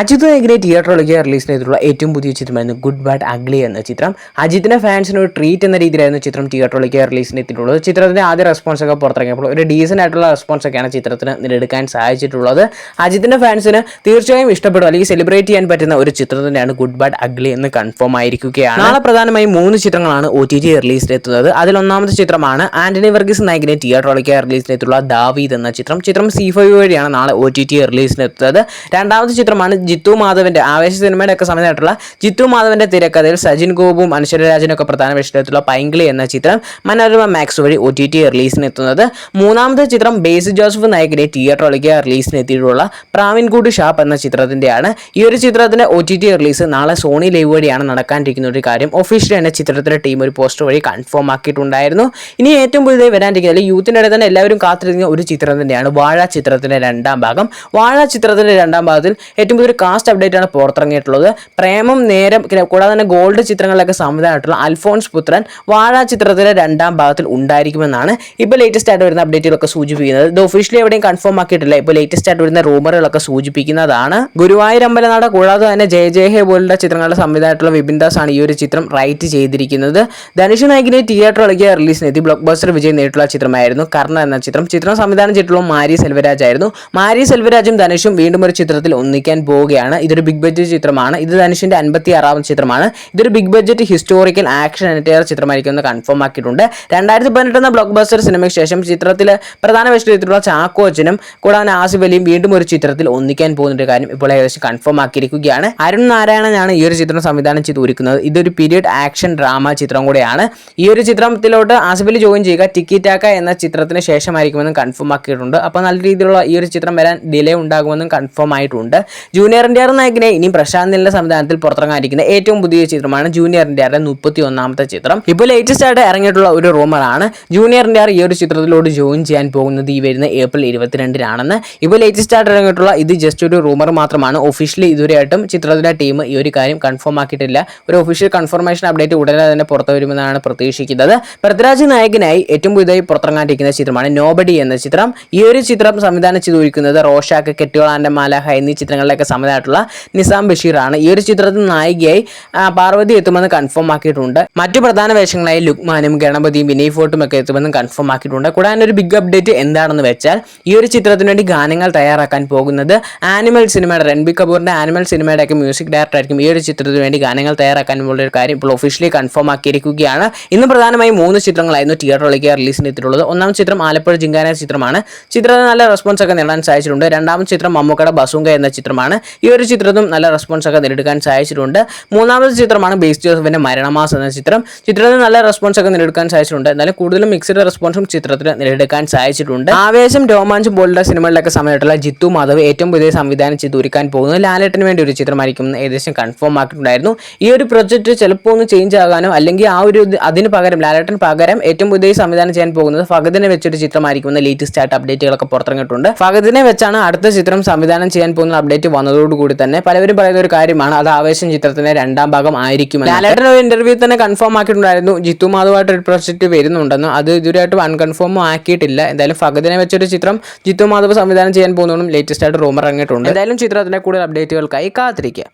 അജിത് ഹെഗ്രെ തിയേറ്ററിലേക്ക് റിലീസ് ചെയ്തിട്ടുള്ള ഏറ്റവും പുതിയ ചിത്രമായിരുന്നു ഗുഡ് ബാഡ് അഗ്ലി എന്ന ചിത്രം. അജിത്തിന്റെ ഫാൻസിന് ഒരു ട്രീറ്റ് എന്ന രീതിയിലായിരുന്നു ചിത്രം തിയേറ്ററിലേക്ക് റിലീസ് ചെയ്തിട്ടുള്ളത്. ചിത്രത്തിന്റെ ആദ്യ റെസ്പോൺസ് ഒക്കെ പുറത്തിറങ്ങിയപ്പോൾ ഒരു ഡീസന്റ് ആയിട്ടുള്ള റെസ്പോൺസ് ഒക്കെയാണ് ചിത്രത്തിന് നേടിയെടുക്കാൻ സാധിച്ചിട്ടുള്ളത്. അജിത്തിന്റെ ഫാൻസിന് തീർച്ചയായും ഇഷ്ടപ്പെടും അല്ലെങ്കിൽ സെലിബ്രേറ്റ് ചെയ്യാൻ പറ്റുന്ന ഒരു ചിത്രം തന്നെയാണ് ഗുഡ് ബാഡ് അഗ്ലി എന്ന് കൺഫേം ആയിരിക്കുകയാണ്. നാളെ പ്രധാനമായും മൂന്ന് ചിത്രങ്ങളാണ് ഒ ടി ടി റിലീസ് എത്തുന്നത് അതിലൊന്നാമത്തെ ചിത്രമാണ് ആന്റണി വർഗീസ് നായകിനെ തിയേറ്ററിലേക്ക് റിലീസ് ചെയ്തിട്ടുള്ള ദാവീദ് എന്ന ചിത്രം. ചിത്രം സി ഫൈവ് വഴിയാണ് നാളെ ഒ ടി ടി റിലീസിനെത്തുന്നത് രണ്ടാമത്തെ ചിത്രമാണ് ജിത്തു മാധവന്റെ ആവേശ സിനിമയുടെ ഒക്കെ സമയത്തായിട്ടുള്ള ജിത്തു മാധവന്റെ തിരക്കഥയിൽ സജിൻ ഗോപും അനശ്വരരാജനും ഒക്കെ പ്രധാന വിഷയത്തിലുള്ള പൈങ്കിളി എന്ന ചിത്രം മനോരമ മാക്സ് വഴി ഒ ടി ടി റിലീസിന് എത്തുന്നത് മൂന്നാമത്തെ ചിത്രം ബേസ് ജോസഫ് നായകിനെ തിയേറ്ററിലേക്ക് റിലീസിന് എത്തിയിട്ടുള്ള പ്രാവിൻകൂട് ഷാപ്പ് എന്ന ചിത്രത്തിന്റെയാണ്. ഈ ഒരു ചിത്രത്തിന്റെ ഒ ടി ടി റിലീസ് നാളെ സോണി ലൈവ് വഴിയാണ് നടക്കാനിരിക്കുന്ന ഒരു കാര്യം. ഒഫീഷ്യലി തന്നെ ചിത്രത്തിന്റെ ടീം ഒരു പോസ്റ്റർ വഴി കൺഫേം ആക്കിയിട്ടുണ്ടായിരുന്നു. ഇനി ഏറ്റവും പുതിയ വരാനിരിക്കുന്നത് യൂത്തിന്റെ ഇടയിൽ തന്നെ എല്ലാവരും കാത്തിരിക്കുന്ന ഒരു ചിത്രം തന്നെയാണ് വാഴ ചിത്രത്തിന്റെ രണ്ടാം ഭാഗം. വാഴ ചിത്രത്തിന്റെ രണ്ടാം ഭാഗത്തിൽ ഏറ്റവും പുതിയൊരു കാസ്റ്റ് അപ്ഡേറ്റ് ആണ് പുറത്തിറങ്ങിയിട്ടുള്ളത്. പ്രേമം നേരം കൂടാതെ തന്നെ ഗോൾഡ് ചിത്രങ്ങളിലൊക്കെ സംവിധാനമായിട്ടുള്ള അൽഫോൺസ് പുത്രൻ വാഴ ചിത്രത്തിലെ രണ്ടാം ഭാഗത്തിൽ ഉണ്ടായിരിക്കുമെന്നാണ് ഇപ്പോൾ ലേറ്റസ്റ്റ് ആയിട്ട് വരുന്ന അപ്ഡേറ്റുകളൊക്കെ സൂചിപ്പിക്കുന്നത്. ഇത് ഒഫീഷ്യലി എവിടെയും കൺഫേം ആക്കിയിട്ടില്ല. ഇപ്പോൾ ലേറ്റസ്റ്റ് ആയിട്ട് വരുന്ന റൂമറുകളൊക്കെ സൂചിപ്പിക്കുന്നതാണ്. ഗുരുവായൂർ അമ്പലനാട് കൂടാതെ തന്നെ ജയ ജയ ഹേ പോലുള്ള ചിത്രങ്ങളുടെ സംവിധാനമായിട്ടുള്ള വിപിൻ ദാസ് ആണ് ഈ ഒരു ചിത്രം റൈറ്റ് ചെയ്തിരിക്കുന്നത്. ധനുഷ് നായകിനെ ഇളകിയ റിലീസിന് എത്തി. ബ്ലോക്ക് ബസ്റ്റർ വിജയം നേരിട്ടുള്ള ചിത്രമായിരുന്നു. കർണ എന്ന ചിത്രം. ചിത്രം സംവിധാനം ചെയ്തിട്ടുള്ള മാരി സെൽവരാജ് ആയിരുന്നു. മാരി സെൽവരാജും ധനുഷും വീണ്ടും ഒരു ചിത്രത്തിൽ ഒന്നിക്കാൻ പോവുകയാണ്. ഇതൊരു ബിഗ് ബഡ്ജറ്റ് ചിത്രമാണ്. ഇത് ധനുഷിന്റെ അൻപത്തി ആറാമത് ചിത്രമാണ്. ഇതൊരു ബിഗ് ബഡ്ജറ്റ് ഹിസ്റ്റോറിക്കൽ ആക്ഷൻ എന്റയർ ചിത്രമായിരിക്കും എന്ന് കൺഫേം ആക്കിയിട്ടുണ്ട്. രണ്ടായിരത്തി പതിനെട്ട് എന്ന ബ്ലോക്ക് ബസ്റ്റർ സിനിമയ്ക്ക് ശേഷം ചിത്രത്തിൽ പ്രധാന വേഷത്തിലുള്ള ചാക്കോച്ചനും കൂടാതെ ആസിഫ് അലിയും വീണ്ടും ഒരു ചിത്രത്തിൽ ഒന്നിക്കാൻ പോകുന്ന ഒരു കാര്യം ഇപ്പോൾ ഏകദേശം കൺഫേം ആക്കിയിരിക്കുകയാണ്. അരുൺ നാരായണനാണ് ഈ ഒരു ചിത്രം സംവിധാനം ചെയ്ത് ഒരുക്കുന്നത് ഇതൊരു പീരിയഡ് ആക്ഷൻ ഡ്രാമ ചിത്രം കൂടെയാണ്. ഈ ഒരു ചിത്രത്തിലോട്ട് ആസിഫ് അലി ജോയിൻ ചെയ്യുക ടിക്കി ടാക്ക എന്ന ചിത്രത്തിന് ശേഷമായിരിക്കുമെന്നും കൺഫേം ആക്കിയിട്ടുണ്ട്. അപ്പോൾ നല്ല രീതിയിലുള്ള ഈ ഒരു ചിത്രം വരാൻ ഡിലേ ഉണ്ടാകുമെന്നും കൺഫേം ആയിട്ടുണ്ട്. ജൂനിയർ ഇന്ത്യ നായകനെ ഇനി പ്രശാന്ത് നില സംവിധാനത്തിൽ പുറത്തിറങ്ങാനിരിക്കുന്ന ഏറ്റവും പുതിയ ചിത്രമാണ് ജൂനിയർ ഇന്ത്യയുടെ മുപ്പത്തി ഒന്നാമത്തെ ചിത്രം. ഇപ്പോൾ ലേറ്റസ്റ്റ് ആയിട്ട് ഇറങ്ങിയിട്ടുള്ള ഒരു റൂമറാണ് ജൂനിയർ ഇന്ത്യ ഈ ഒരു ചിത്രത്തിലോട് ജോയിൻ ചെയ്യാൻ പോകുന്നത് ഈ വരുന്ന ഏപ്രിൽ ഇരുപത്തിരണ്ടിനാണെന്ന്. ഇപ്പോൾ ലേറ്റസ്റ്റ് ആയിട്ട് ഇറങ്ങിയിട്ടുള്ള ഇത് ജസ്റ്റ് ഒരു റൂമർ മാത്രമാണ്. ഒഫീഷ്യലി ഇതുവരെയായിട്ടും ചിത്രത്തിലെ ടീം ഈ ഒരു കാര്യം കൺഫേം ആക്കിയിട്ടില്ല. ഒരു ഒഫീഷ്യൽ കൺഫർമേഷൻ അപ്ഡേറ്റ് ഉടനെ തന്നെ പുറത്തു വരുമെന്നാണ് പ്രതീക്ഷിക്കുന്നത്. പൃഥ്വിരാജ് നായകനായി ഏറ്റവും പുതിയതായി പുറത്തിറങ്ങാനിരിക്കുന്ന ചിത്രമാണ് നോബഡി എന്ന ചിത്രം. ഈ ഒരു ചിത്രം സംവിധാനം ചെയ്തൊരുക്കുന്നത് റോഷാക്ക് കെട്ടിയോളാന്റെ മാലാഹ എന്നീ ചിത്രങ്ങളിലൊക്കെ സംവിധാനമായിട്ടുള്ള നിസാം ബഷീറാണ്. ഈ ഒരു ചിത്രത്തിൽ നായികയായി പാർവതി എത്തുമെന്ന് കൺഫേം ആക്കിയിട്ടുണ്ട്. മറ്റു പ്രധാന വേഷങ്ങളായി ലുക്മാനും ഗണപതിയും വിനയ് ഫോർട്ടും ഒക്കെ എത്തുമെന്ന് കൺഫേം ആക്കിയിട്ടുണ്ട്. കൂടാതെ ഒരു ബിഗ് അപ്ഡേറ്റ് എന്താണെന്ന് വെച്ചാൽ ഈ ഒരു ചിത്രത്തിന് വേണ്ടി ഗാനങ്ങൾ തയ്യാറാക്കാൻ പോകുന്നത് ആനിമൽ സിനിമയുടെ രൺബീർ കപൂറിന്റെ ആനിമൽ സിനിമയുടെ ഒക്കെ മ്യൂസിക് ഡയറക്ടർ ആയിരിക്കും ഈ ഒരു ചിത്രത്തിന് വേണ്ടി ഗാനങ്ങൾ തയ്യാറാക്കാൻ പോലുള്ള ഒരു കാര്യം ഇപ്പോൾ ഒഫീഷ്യലി കൺഫേം ആക്കിയിരിക്കുകയാണ്. ഇന്ന് പ്രധാനമായും മൂന്ന് ചിത്രങ്ങളായിരുന്നു തിയേറ്ററിലേക്ക് റിലീസ് ചെയ്തിട്ടുള്ളത്. ഒന്നാം ചിത്രം ആലപ്പുഴ ജിങ്കാന ചിത്രമാണ്. ചിത്രത്തിന് നല്ല റെസ്പോൺസ് ഒക്കെ നേടാൻ സാധിച്ചിട്ടുണ്ട്. രണ്ടാമത്തെ ചിത്രം മമ്മൂക്കയുടെ ബസുങ്ക എന്ന ചിത്രമാണ്. ഈ ഒരു ചിത്രത്തും നല്ല റെസ്പോൺസ് ഒക്കെ നേടിയെടുക്കാൻ സാധിച്ചിട്ടുണ്ട്. മൂന്നാമത്തെ ചിത്രമാണ് ബേസ് ജോസഫിന്റെ മരണമാസം എന്ന ചിത്രം. ചിത്രത്തിന് നല്ല റെസ്പോൺസ് ഒക്കെ നേടിയെടുക്കാൻ സാധിച്ചിട്ടുണ്ട്. എന്നാലും കൂടുതലും മിക്സഡ് റെസ്പോൺസും ചിത്രത്തിന് നേടിയെടുക്കാൻ സാധിച്ചിട്ടുണ്ട്. ആവേശം രോമാഞ്ചം പോലുള്ള സിനിമകളിലൊക്കെ സമയത്തുള്ള ജിത്തു മാധവ് ഏറ്റവും പുതിയ സംവിധാനം ചെയ്ത് ഒരുക്കാൻ പോകുന്നത് ലാലേട്ടന് വേണ്ടി ഒരു ചിത്രമായിരിക്കും ഏകദേശം കൺഫേം ആക്കിയിട്ടുണ്ടായിരുന്നു. ഈ ഒരു പ്രൊജക്ട് ചിലപ്പോൾ ഒന്ന് ചേഞ്ച് ആകാനോ അല്ലെങ്കിൽ ആ ഒരു അതിന് പകരം ലാലേട്ടൻ പകരം ഏറ്റവും പുതിയ സംവിധാനം ചെയ്യാൻ പോകുന്നത് ഫഗദിനെ വെച്ചൊരു ചിത്രമായിരിക്കും ലേറ്റസ്റ്റ് ആയിട്ട് അപ്ഡേറ്റുകളൊക്കെ പുറത്തിറങ്ങിയിട്ടുണ്ട്. ഫഗദിനെ വെച്ചാണ് അടുത്ത ചിത്രം സംവിധാനം ചെയ്യാൻ പോകുന്ന അപ്ഡേറ്റ് വന്നതോടുകൂടി തന്നെ പലവരും പറയുന്ന ഒരു കാര്യമാണ് അത് ആവേശം ചിത്രത്തിന്റെ രണ്ടാം ഭാഗം ആയിരിക്കും ലാലേട്ടൻ ഒരു ഇന്റർവ്യൂ തന്നെ കൺഫേം ആക്കിയിട്ടുണ്ടായിരുന്നു. ജിത്തു മാധവായിട്ട് ഒരു പ്രൊജക്ട് വരുന്നുണ്ടെന്ന്. അത് ഇതുവരെയായിട്ടും അൺകൺഫേം ആക്കിയിട്ടില്ല. എന്തായാലും ഫഗദിനെ വെച്ചൊരു ചിത്രം ജിത്തു മാധവ് സംവിധാനം ചെയ്യാൻ പോകുന്നതും ലേറ്റസ്റ്റ് ആയിട്ട് റൂമർ ഇറങ്ങിയിട്ടുണ്ട്. എന്തായാലും ചിത്രത്തിന്റെ കൂടുതൽ അപ്ഡേറ്റുകൾക്കായി കാത്തിരിക്കുക.